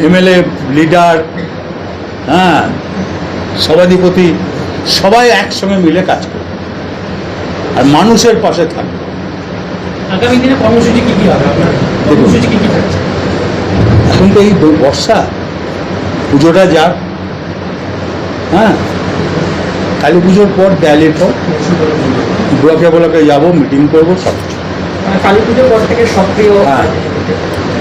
MLA leader হ্যাঁ সভাধিপতি সবাই একসঙ্গে মিলে কাজ করবে। আর মানুষের পাশে থাকবে। আগামী দিনে কর্মসূচি কি কি হবে? আপনার কর্মসূচি কি কি থাকছে? এখন তো এই বর্ষা পুজোটা যাক হ্যাঁ কালী পুজোর পর দেয়ালির পর ব্লকে ব্লকে যাব মিটিং করব সব কিছু। মানে কালী পুজোর পর থেকে সক্রিয় হ্যাঁ।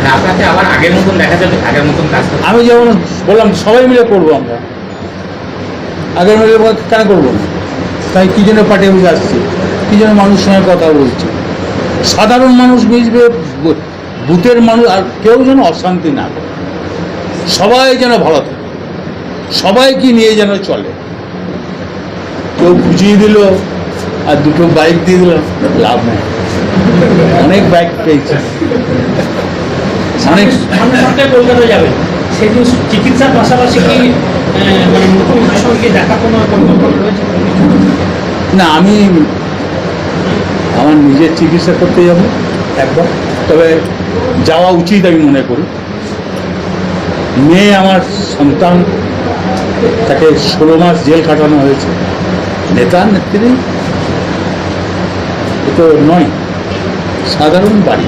হ্যাঁ, আপনাকে আবার আগের মতন দেখা যাবে আগের মতন কাজ আমি যেমন বললাম সবাই মিলে করব আমরা। আগের মিলে কেন করব তাই কি জন্য পার্টি অফিসে আসছি? কি জন্য মানুষের সঙ্গে কথা বলছি? সাধারণ মানুষ মিশবে বু- বুথের মানুষ আর কেউ যেন অশান্তি না করে। সবাই যেন ভালো থাকে। সবাইকে নিয়ে যেন চলে। কেউ বুঝিয়ে দিল আর দুটো বাইক দিয়ে দিল লাভ নেই। অনেক বাইক পেয়েছে। অনেক সামনে সপ্তাহে কলকাতা যাবেন সেদিন চিকিৎসার পাশাপাশি কি মানে মুখ্যমন্ত্রীর সঙ্গে দেখা কোনো পরিকল্পনা রয়েছে? না আমি আমার নিজের চিকিৎসা করতে যাব একবার। তবে যাওয়া উচিত আমি মনে করি। মেয়ে আমার সন্তান তাকে ষোলো মাস জেল কাটানো হয়েছে। নেতা নেত্রী এ তো নয় সাধারণ বাড়ি।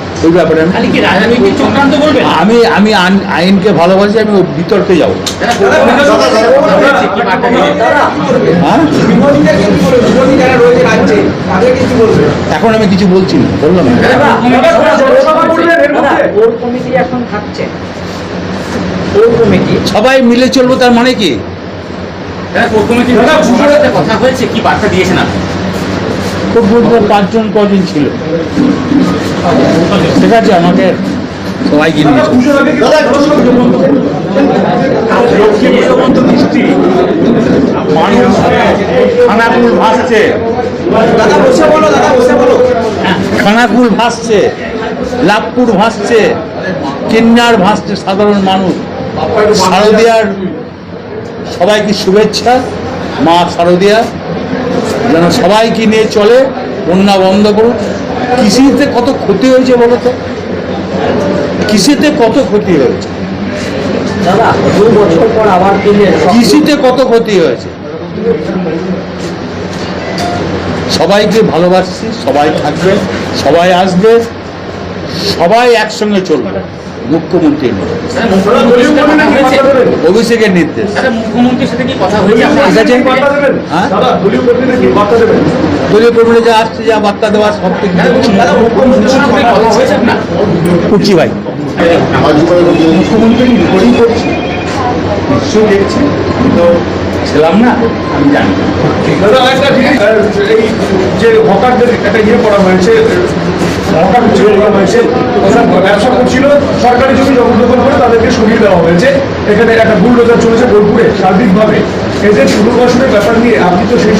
ওই ব্যাপারে আমি খালি কি রাজনৈতিক চক্রান্ত বলবেন আমি আমি আইনকে ভালোবাসি আমি বিতর্কে যাব? হ্যাঁ এখন আমি কিছু বলছি না বললাম না। কোর কমিটি এখন থাকছে কোর কমিটি সবাই মিলে চলবো তার মানে কি দাদা, কোর কমিটির সবার সাথে কথা হয়েছে কি বার্তা দিয়েছেন আপনি খুব পাঁচজন কজন ছিল ঠিক আছে আমাকে চলো। মানুষ খানাকুল ভাসছে। দাদা বসে বলো দাদা বসে বলো। খানাকুল ভাসছে লাভপুর ভাসছে কিন্নার ভাসছে সাধারণ মানুষ। শারদিয়ার সবাইকে শুভেচ্ছা মা শারদিয়া। যেন সবাইকে নিয়ে চলে। বন্যা বন্ধ করুন কৃষিতে কত ক্ষতি হয়েছে বলো তো? কৃষিতে কত ক্ষতি হয়েছে? কৃষিতে কত ক্ষতি হয়েছে? সবাইকে ভালোবাসছি সবাই থাকবে সবাই আসবে সবাই একসঙ্গে চলবে। মুখ্যমন্ত্রীর অভিষেকের নির্দেশ। মুখ্যমন্ত্রীর সাথে কি কথা হয়েছে? দলীয় কর্মীরা যা আসছে যা বার্তা দেওয়া সব ভাই। মুখ্যমন্ত্রী রিপোর্টিং করছি নিশ্চয়ই দেখছি তো ছিলাম না আমি জানি এই যে হকারদের একটা ইয়ে করা হয়েছে হকার ছিল করা হয়েছে ওরা ব্যবসা করছিল সরকারি জমি জবরদখল করে তাদেরকে সরিয়ে দেওয়া হয়েছে। এখানে একটা ভুল বুলডোজার চলেছে বোলপুরে সার্বিকভাবে। এদের পুনর্বাসনের ব্যাপার নিয়ে আপনি তো সেই সময়